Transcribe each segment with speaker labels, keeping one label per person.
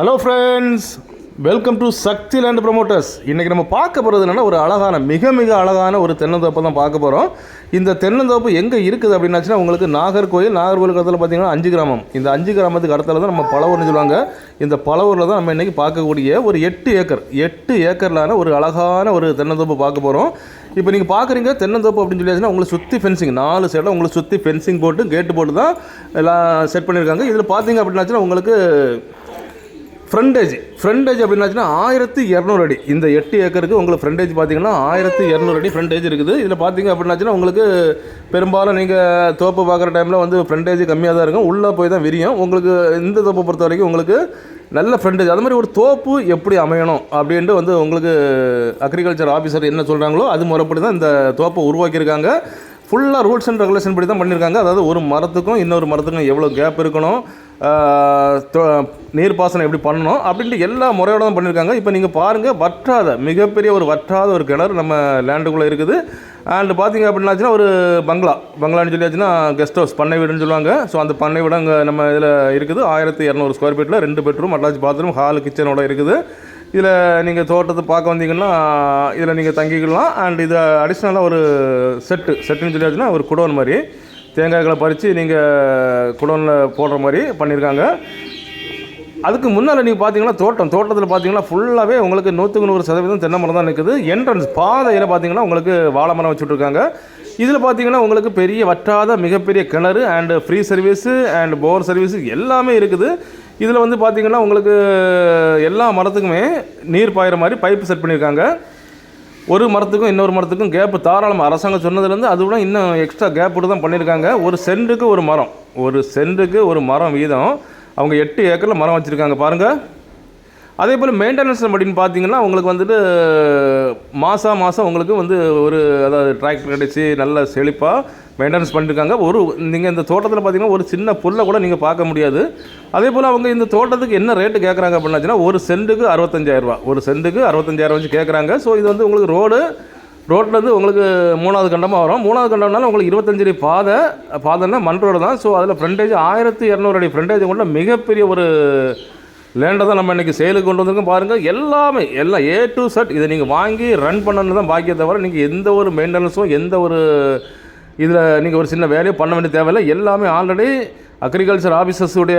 Speaker 1: Hello friends welcome to Sakthi land promoters இன்றைக்கி நம்ம பார்க்க போகிறது என்னென்னா ஒரு அழகான மிக மிக அழகான ஒரு தென்னந்தோப்பை தான் பார்க்க போகிறோம் இந்த தென்னந்தோப்பு எங்கே இருக்குது அப்படின்னாச்சுன்னா உங்களுக்கு நாகர்கோயில் நாகர்கோயில் கடத்தில் பார்த்தீங்கன்னா அஞ்சு கிராமம். இந்த அஞ்சு கிராமத்துக்கு இடத்துல தான் நம்ம பழவூர்னு சொல்லுவாங்க. இந்த பழவூரில் தான் நம்ம இன்றைக்கி பார்க்கக்கூடிய ஒரு எட்டு ஏக்கர் எட்டு ஏக்கர்லான ஒரு அழகான ஒரு தென்னந்தோப்பு பார்க்க போகிறோம் இப்போ நீங்கள் பார்க்குறீங்க தென்னந்தோப்பு அப்படின்னு சொல்லியாச்சுன்னா உங்களை சுற்றி ஃபென்சிங் நாலு சைடில் உங்களுக்கு சுற்றி ஃபென்சிங் போட்டு கேட்டு போட்டு தான் எல்லாம் செட் பண்ணியிருக்காங்க இதில் பார்த்தீங்க அப்படின்னாச்சுன்னா உங்களுக்கு ஃப்ரண்டேஜ் ஃப்ரண்டேஜ் அப்படின்னாச்சுன்னா ஆயிரத்தி இரநூறு அடி. இந்த எட்டு ஏக்கருக்கு உங்களுக்கு ஃப்ரண்டேஜ் பார்த்தீங்கன்னா ஆயிரத்தி இரநூறு அடி ஃப்ரண்டேஜ் இருக்குது. இதில் பார்த்தீங்க அப்படின்னாச்சுன்னா உங்களுக்கு பெரும்பாலும் நீங்கள் தோப்பு பார்க்குற டைமில் வந்து ஃப்ரண்டேஜ் கம்மியாக தான் இருக்கும். உள்ளே போய் தான் விரியும். உங்களுக்கு இந்த தோப்பை பொறுத்த வரைக்கும் உங்களுக்கு நல்ல ஃப்ரெண்டேஜ் அது மாதிரி ஒரு தோப்பு எப்படி அமையணும் அப்படின்ட்டு வந்து உங்களுக்கு அக்ரிகல்ச்சர் ஆஃபீஸர் என்ன சொல்கிறாங்களோ அது முறைப்படி தான் இந்த தோப்பை உருவாக்கியிருக்காங்க. ஃபுல்லாக ரூல்ஸ் அண்ட் ரெகுலேஷன் படி தான் பண்ணியிருக்காங்க அதாவது ஒரு மரத்துக்கும் இன்னொரு மரத்துக்கும் எவ்வளோ கேப் இருக்கணும் நீர் பாசனம் நீர்ப்பாசனம் எப்படி பண்ணணும் அப்படின்ட்டு எல்லா முறையோட தான் பண்ணியிருக்காங்க இப்போ நீங்கள் பாருங்கள் வற்றாத மிகப்பெரிய ஒரு வற்றாத ஒரு கிணறு நம்ம லேண்டுக்குள்ளே இருக்குது. அண்ட் பார்த்தீங்க அப்படின்னாச்சுன்னா ஒரு பங்களா. பங்களான்னு சொல்லியாச்சுன்னா கெஸ்ட் ஹவுஸ் பண்ணை வீடுன்னு சொல்லுவாங்க. ஸோ அந்த பண்ணை வீடு அங்கே நம்ம இதில் இருக்குது. ஆயிரத்தி இரநூறு ஸ்கொயர் ஃபீட்டில் ரெண்டு பெட்ரூம் அட்டாச் பாத்ரூம் ஹால் கிச்சனோட இருக்குது. இதில் நீங்கள் தோட்டத்தை பார்க்க வந்தீங்கன்னா இதில் நீங்கள் தங்கிக்கலாம். அண்ட் இது அடிஷ்னலாக ஒரு செட்டு செட்டுன்னு சொல்லியாச்சுன்னா ஒரு குடோன் மாதிரி. தேங்காய்களை பறித்து நீங்கள் குடோனில் போடுற மாதிரி பண்ணியிருக்காங்க அதுக்கு முன்னால் நீங்கள் பார்த்தீங்கன்னா தோட்டம். தோட்டத்தில் பார்த்தீங்கன்னா ஃபுல்லாகவே உங்களுக்கு நூற்றுக்கு நூறு சதவீதம் தென்னை மரம் தான் நிற்குது என்ட்ரன்ஸ் பாதையில் பார்த்தீங்கன்னா உங்களுக்கு வாழை மரம் வச்சுட்ருக்காங்க இதில் பார்த்தீங்கன்னா உங்களுக்கு பெரிய வற்றாத மிகப்பெரிய கிணறு and free service and bore service எல்லாமே இருக்குது. இதில் வந்து பார்த்தீங்கன்னா உங்களுக்கு எல்லா மரத்துக்குமே நீர் பாயிற மாதிரி பைப்பு செட் பண்ணியிருக்காங்க ஒரு மரத்துக்கும் இன்னொரு மரத்துக்கும் கேப்பு தாராளமாக அரசாங்கம் சொன்னதுலேருந்து அது விட இன்னும் எக்ஸ்ட்ரா கேப் விட்டு தான் பண்ணியிருக்காங்க ஒரு சென்ட்டுக்கு ஒரு மரம். ஒரு சென்ட்டுக்கு ஒரு மரம் வீதம். அவங்க எட்டு ஏக்கரில் மரம் வச்சுருக்காங்க. பாருங்கள் அதே போல் மெயின்டெனன்ஸ் அப்படின்னு பார்த்தீங்கன்னா உங்களுக்கு வந்துட்டு மாதம் மாதம் உங்களுக்கு வந்து ஒரு அதாவது டிராக்டர் கிடைச்சி நல்ல செழிப்பாக மெயின்டெனன்ஸ் பண்ணியிருக்காங்க ஒரு நீங்கள் இந்த தோட்டத்தில் பார்த்தீங்கன்னா ஒரு சின்ன புல்லை கூட நீங்கள் பார்க்க முடியாது. அதே போல் அவங்க இந்த தோட்டத்துக்கு என்ன ரேட்டு கேட்குறாங்க அப்படின்னாச்சுன்னா ஒரு சென்ட்டுக்கு அறுபத்தஞ்சாயிரரூபா ஒரு சென்ட்டுக்கு அறுபத்தஞ்சாயிரம் வச்சு கேட்குறாங்க ஸோ இது வந்து உங்களுக்கு ரோடு ரோட்லேருந்து உங்களுக்கு மூணாவது கண்டமாக வரும். மூணாவது கண்டம்னால உங்களுக்கு இருபத்தஞ்சு அடி பாதை பாதைன்னா மண் ரோடு தான். ஸோ அதில் ஃப்ரண்டேஜ் ஆயிரத்தி இரநூறு அடி ஃப்ரண்டேஜ் கொண்ட மிகப்பெரிய ஒரு லேண்டை தான் நம்ம இன்றைக்கி சேலுக்கு கொண்டு வந்திருக்கோம். பாருங்கள் எல்லாமே எல்லாம் ஏ டு செட் இதை நீங்கள் வாங்கி ரன் பண்ணணும் தான் பாக்கிய தவிர நீங்கள் எந்த ஒரு மெயின்டெனன்ஸும் எந்த ஒரு இதில் நீங்கள் ஒரு சின்ன வேலையும் பண்ண வேண்டிய தேவையில்லை. எல்லாமே ஆல்ரெடி அக்ரிகல்ச்சர் ஆஃபீஸர்ஸுடைய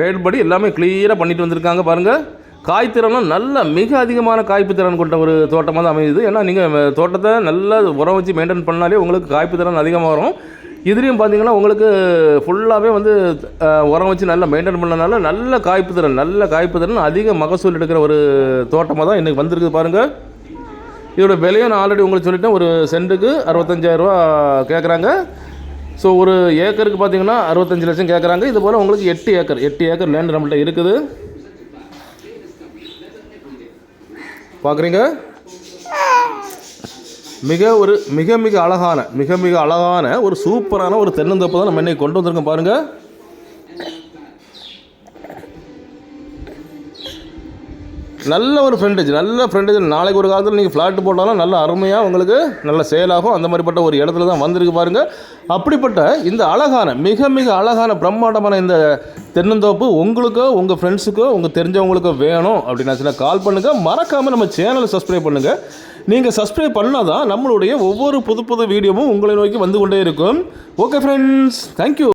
Speaker 1: கைடு படி எல்லாமே கிளியராக பண்ணிட்டு வந்திருக்காங்க. பாருங்கள் காய்த்திறனும் நல்ல மிக அதிகமான காய்ப்பு திறன் கொண்ட ஒரு தோட்டமாக தான் அமையுது. ஏன்னா நீங்கள் தோட்டத்தை நல்லா உரம் வச்சு மெயின்டைன் பண்ணாலே உங்களுக்கு காய்ப்பு திறன் அதிகமாக வரும். இதுலேயும் பார்த்தீங்கன்னா உங்களுக்கு ஃபுல்லாகவே வந்து உரம் வச்சு நல்லா மெயின்டைன் பண்ணனால நல்ல காய்ப்பு திறன் நல்ல காய்ப்பு திறன் அதிக மகசூல் எடுக்கிற ஒரு தோட்டமாக தான் இன்றைக்கி வந்திருக்குது பாருங்கள் இதோட விலையும் நான் ஆல்ரெடி உங்களுக்கு சொல்லிட்டேன். ஒரு சென்ட்டுக்கு அறுபத்தஞ்சாயிரரூவா கேட்குறாங்க ஸோ ஒரு ஏக்கருக்கு பார்த்தீங்கன்னா அறுபத்தஞ்சு லட்சம் கேட்குறாங்க இது போல் உங்களுக்கு எட்டு ஏக்கர் எட்டு ஏக்கர் லேண்ட் நம்மள்ட்ட இருக்குது. பார்க்குறீங்க மிக ஒரு மிக மிக அழகான மிக மிக அழகான ஒரு சூப்பரான ஒரு தென்னந்தோப்பு தான் நம்ம இன்னைக்கு கொண்டு வந்திருக்கோம் பாருங்கள் நல்ல ஒரு ஃப்ரெண்டேஜ் நல்ல ஃப்ரெண்டேஜ் நாளைக்கு ஒரு காலத்தில் நீங்கள் ஃப்ளாட் போட்டாலும் நல்ல அருமையாக உங்களுக்கு நல்ல சேலாகும் அந்த மாதிரிப்பட்ட ஒரு இடத்துல தான் வந்திருக்கு பாருங்கள் அப்படிப்பட்ட இந்த அழகான மிக மிக அழகான பிரம்மாண்டமான இந்த தென்னந்தோப்பு உங்களுக்கோ உங்கள் ஃப்ரெண்ட்ஸுக்கோ உங்கள் தெரிஞ்சவங்களுக்கோ வேணும் அப்படின்னாச்சுன்னா கால் பண்ணுங்கள் மறக்காமல் நம்ம சேனலை சப்ஸ்கிரைப் பண்ணுங்கள் நீங்கள் சப்ஸ்கிரைப் பண்ணால் தான் நம்மளுடைய ஒவ்வொரு புது புது வீடியோவும் உங்களை நோக்கி வந்து கொண்டே இருக்கும். Okay friends thank you